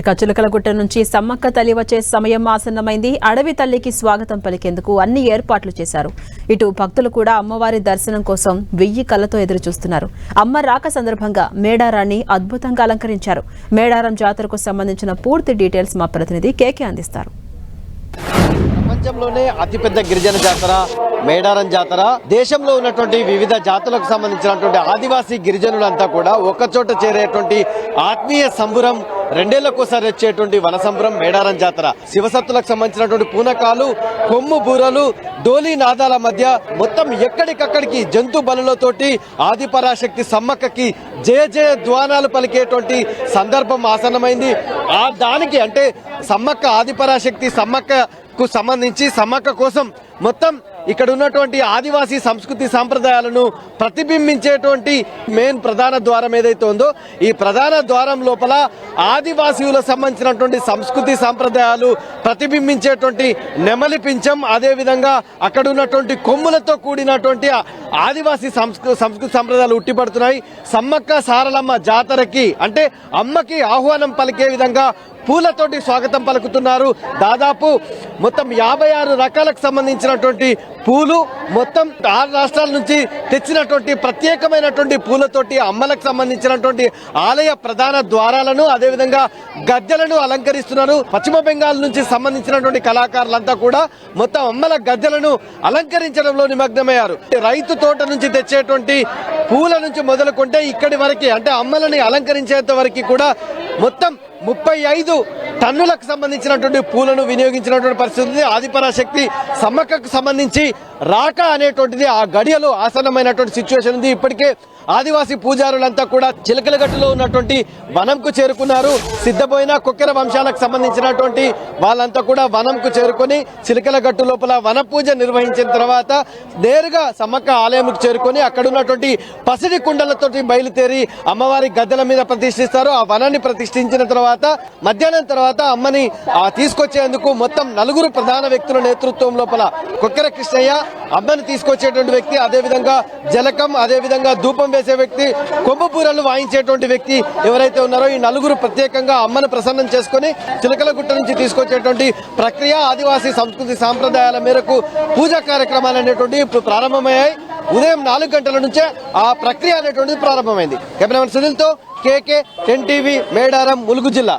ఇక చిలకలగుట్ట నుంచి సమ్మక్క తల్లి వచ్చే సమయం ఆసన్నమైంది. అడవి తల్లికి స్వాగతం పలికేందుకు అన్ని ఏర్పాట్లు చేశారు. ఇటు భక్తులు కూడా అమ్మవారి దర్శనం కోసం వెయ్యి కళ్ళతో ఎదురు చూస్తున్నారు అమ్మ రాక సందర్భంగా మేడారాన్ని అద్భుతంగా అలంకరించారు. మేడారం జాతరకు సంబంధించిన పూర్తి డీటెయిల్స్ మా ప్రతినిధి కేకే అందిస్తారు. రాజ్యంలోనే అతిపెద్ద గిరిజన జాతర మేడారం జాతర. దేశంలో ఉన్నటువంటి వివిధ జాతులకు సంబంధించినటువంటి ఆదివాసీ గిరిజనులంతా కూడా ఒకచోట చేరేటువంటి ఆత్మీయ సంబురం రెండేళ్ళకోసారి వచ్చేటువంటి వన సంబురం మేడారం జాతర. శివసత్తులకు సంబంధించినటువంటి పూనకాలు కొమ్ము బూరలు డోలీ నాదాల మధ్య మొత్తం ఎక్కడికక్కడికి జంతు బలులతోటి ఆదిపరాశక్తి సమ్మక్కకి జయ జయ ద్వానాలు పలికేటువంటి సందర్భం ఆసన్నమైంది. ఆ దానికి అంటే సమ్మక్క ఆదిపరాశక్తి సమ్మక్క కు సంబంధించి సమ్మక్క కోసం మొత్తం ఇక్కడ ఉన్నటువంటి ఆదివాసీ సంస్కృతి సాంప్రదాయాలను ప్రతిబింబించేటువంటి మెయిన్ ప్రధాన ద్వారం ఏదైతే ఉందో ఈ ప్రధాన ద్వారం లోపల ఆదివాసీలకు సంబంధించినటువంటి సంస్కృతి సాంప్రదాయాలు ప్రతిబింబించేటువంటి నెమలి పించం అదేవిధంగా అక్కడ ఉన్నటువంటి కొమ్ములతో కూడినటువంటి ఆదివాసీ సంస్కృ సంస్కృతి సంప్రదాయాలు ఉట్టిపడుతున్నాయి. సమ్మక్క సారలమ్మ జాతరకి అంటే అమ్మకి ఆహ్వానం పలికే విధంగా పూలతోటి స్వాగతం పలుకుతున్నారు. దాదాపు మొత్తం యాభై ఆరు రకాలకు సంబంధించినటువంటి పూలు మొత్తం ఆరు రాష్ట్రాల నుంచి తెచ్చినటువంటి ప్రత్యేకమైనటువంటి పూలతోటి అమ్మలకు సంబంధించినటువంటి ఆలయ ప్రధాన ద్వారాలను అదేవిధంగా గద్దెలను అలంకరిస్తున్నారు. పశ్చిమ బెంగాల్ నుంచి సంబంధించినటువంటి కళాకారులంతా కూడా మొత్తం అమ్మల గద్దెలను అలంకరించడంలో నిమగ్నమయ్యారు. రైతు తోట నుంచి తెచ్చేటువంటి పూల నుంచి మొదలుకుంటే ఇక్కడి వరకు అంటే అమ్మలని అలంకరించేంత వరకు కూడా మొత్తం ముప్పై ఐదు టన్నులకు సంబంధించినటువంటి పూలను వినియోగించినటువంటి పరిస్థితి ఉంది. ఆదిపరాశక్తి సమ్మక్కకు సంబంధించి రాక అనేటువంటిది ఆ గడియలో ఆసన్నమైనటువంటి సిచ్యువేషన్ ఉంది. ఇప్పటికే ఆదివాసీ పూజారులంతా కూడా చిలకలగట్టులో ఉన్నటువంటి వనంకు చేరుకున్నారు. సిద్ధపోయిన కుక్కెర వంశాలకు సంబంధించినటువంటి వాళ్ళంతా కూడా వనంకు చేరుకొని చిలకలగట్టు లోపల వన పూజ నిర్వహించిన తర్వాత నేరుగా సమ్మక్క ఆలయంకు చేరుకొని అక్కడ ఉన్నటువంటి పసిడి కుండలతోటి బయలుదేరి అమ్మవారి గద్దెల మీద ప్రతిష్ఠిస్తారు. ఆ వనాన్ని ప్రతిష్ఠించిన తర్వాత మధ్యాహ్నం తర్వాత అమ్మని ఆ తీసుకొచ్చేందుకు మొత్తం నలుగురు ప్రధాన వ్యక్తుల నేతృత్వం లోపల కొక్కెర కృష్ణయ్య అమ్మని తీసుకొచ్చేటువంటి వ్యక్తి అదేవిధంగా జలకం అదేవిధంగా ధూపం వేసే వ్యక్తి కొమ్ముబూరలు వాయించేటువంటి వ్యక్తి ఎవరైతే ఉన్నారో ఈ నలుగురు ప్రత్యేకంగా అమ్మను ప్రసన్నం చేసుకొని చిలకలగుట్ట నుంచి తీసుకొచ్చేటువంటి ప్రక్రియ ఆదివాసీ సంస్కృతి సాంప్రదాయాల మేరకు పూజా కార్యక్రమాలు అనేటువంటి ఇప్పుడు ప్రారంభమయ్యాయి. ఉదయం నాలుగు గంటల నుంచే ఆ ప్రక్రియ అనేటువంటిది ప్రారంభమైంది. Cameraman సునీల్తో KK ten TV Medaram Mulugu జిల్లా.